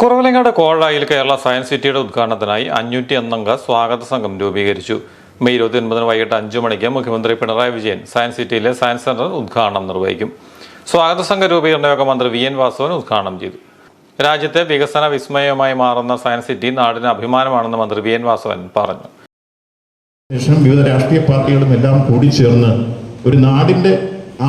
Kuravilangad കോഴായിൽ Kerala science സിറ്റിയുടെ ഉദ്ഘാടനത്തിനായി അഞ്ഞൂറ്റി ഒന്നംഗ സ്വാഗത സംഘം രൂപീകരിച്ചു. മെയ് ഇരുപത്തി ഒൻപതിന് വൈകിട്ട് അഞ്ചു മണിക്ക് മുഖ്യമന്ത്രി പിണറായി വിജയൻ സയൻസ് സിറ്റിയിലെ സയൻസ് സെന്റർ ഉദ്ഘാടനം നിർവഹിക്കും. സ്വാഗത സംഘ രൂപീകരണ യോഗ മന്ത്രി വി എൻ വാസവൻ ഉദ്ഘാടനം ചെയ്തു. രാജ്യത്തെ വികസന വിസ്മയമായി മാറുന്ന സയൻസ് സിറ്റി നാടിന് അഭിമാനമാണെന്ന് മന്ത്രി വി എൻ വാസവൻ പറഞ്ഞു. ശേഷം വിവിധ രാഷ്ട്രീയ പാർട്ടികളും എല്ലാം കൂടി ചേർന്ന് ഒരു നാടിന്റെ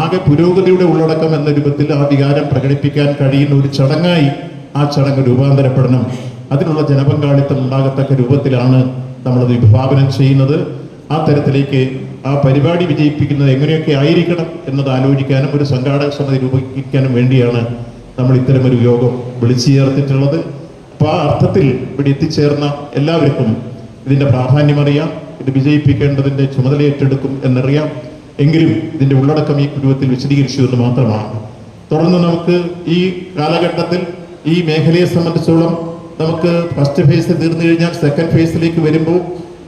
ആകെ പുരോഗതിയുടെ ഉള്ളടക്കം എന്ന രൂപത്തിൽ ആ വികാരം പ്രകടിപ്പിക്കാൻ കഴിയുന്ന ഒരു ചടങ്ങായി ആ ചടങ്ങ് രൂപാന്തരപ്പെടണം. അതിനുള്ള ജനപങ്കാളിത്തം ഉണ്ടാകത്തക്ക രൂപത്തിലാണ് നമ്മളത് വിഭാവനം ചെയ്യുന്നത്. ആ തരത്തിലേക്ക് ആ പരിപാടി വിജയിപ്പിക്കുന്നത് എങ്ങനെയൊക്കെ ആയിരിക്കണം എന്നത് ആലോചിക്കാനും ഒരു സംഘാടക സമിതി രൂപീകരിക്കാനും വേണ്ടിയാണ് നമ്മൾ ഇത്തരമൊരു യോഗം വിളിച്ചു ചേർത്തിട്ടുള്ളത്. അപ്പോൾ ആ അർത്ഥത്തിൽ ഇവിടെ എത്തിച്ചേർന്ന എല്ലാവർക്കും ഇതിന്റെ പ്രാധാന്യമറിയാം ഇത് വിജയിപ്പിക്കേണ്ടതിന്റെ ചുമതല ഏറ്റെടുക്കും എന്നറിയാം. എങ്കിലും ഇതിന്റെ ഉള്ളടക്കം ഈ കുടുംബത്തിൽ വിശദീകരിച്ചു എന്ന് മാത്രമാണ്. തുടർന്ന് നമുക്ക് ഈ കാലഘട്ടത്തിൽ ഈ മേഖലയെ സംബന്ധിച്ചോളം നമുക്ക് ഫസ്റ്റ് ഫേസ് തീർന്നു കഴിഞ്ഞാൽ സെക്കൻഡ് ഫേസിലേക്ക് വരുമ്പോൾ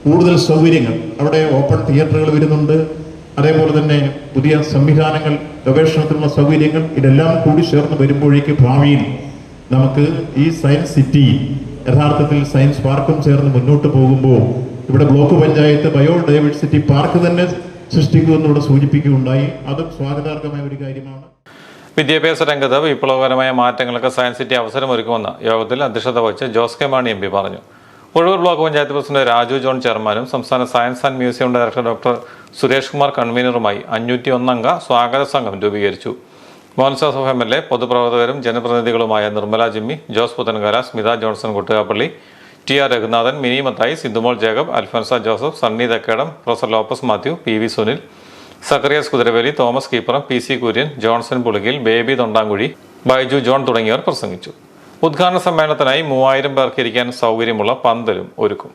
കൂടുതൽ സൗകര്യങ്ങൾ. അവിടെ ഓപ്പൺ തിയേറ്ററുകൾ വരുന്നുണ്ട്. അതേപോലെ തന്നെ പുതിയ സംവിധാനങ്ങൾ ഗവേഷണത്തിനുള്ള സൗകര്യങ്ങൾ ഇതെല്ലാം കൂടി ചേർന്ന് വരുമ്പോഴേക്ക് ഭാവിയിൽ നമുക്ക് ഈ സയൻസ് സിറ്റി യഥാർത്ഥത്തിൽ സയൻസ് പാർക്കും ചേർന്ന് മുന്നോട്ട് പോകുമ്പോൾ ഇവിടെ ബ്ലോക്ക് പഞ്ചായത്ത് ബയോഡൈവേഴ്സിറ്റി പാർക്ക് തന്നെ സൃഷ്ടിക്കുമെന്നൂടെ സൂചിപ്പിക്കുകയുണ്ടായി. അതും സ്വാഗതാർഹമായ ഒരു കാര്യമാണ്. വിദ്യാഭ്യാസ രംഗത്ത് വിപ്ലവകരമായ മാറ്റങ്ങൾക്ക് സയൻസ് സിറ്റി അവസരമൊരുക്കുമെന്ന് യോഗത്തിൽ അധ്യക്ഷത വഹിച്ച് Jose K Mani M P പറഞ്ഞു. ഒഴൂർ ബ്ലോക്ക് പഞ്ചായത്ത് പ്രസിഡന്റ് രാജു ജോൺ ചെയർമാനും സംസ്ഥാന science and museum director doctor Suresh Kumar കൺവീനറുമായി അഞ്ഞൂറ്റി ഒന്നംഗ സ്വാഗത സംഘം രൂപീകരിച്ചു. Mohan Joseph M L A പൊതുപ്രവർത്തകരും ജനപ്രതിനിധികളുമായ Nirmala Jimmy Jose Puthenkara Smitha Johnson Kuttukappally T R Raghunathan Mini Mathai Sindhumol Jacob Alphonsa Joseph Sunny Thakkedam professor Lopez Mathew P V Sunil Zacharias Kuthiraveli Thomas Keepparam P C Kurian Johnson Pulikil Baby Thondankuzhi Baiju John തുടങ്ങിയവർ പ്രസംഗിച്ചു. ഉദ്ഘാടന സമ്മേളനത്തിനായി മൂവായിരം പേർക്ക് ഇരിക്കാൻ സൗകര്യമുള്ള പന്തലും ഒരുക്കും.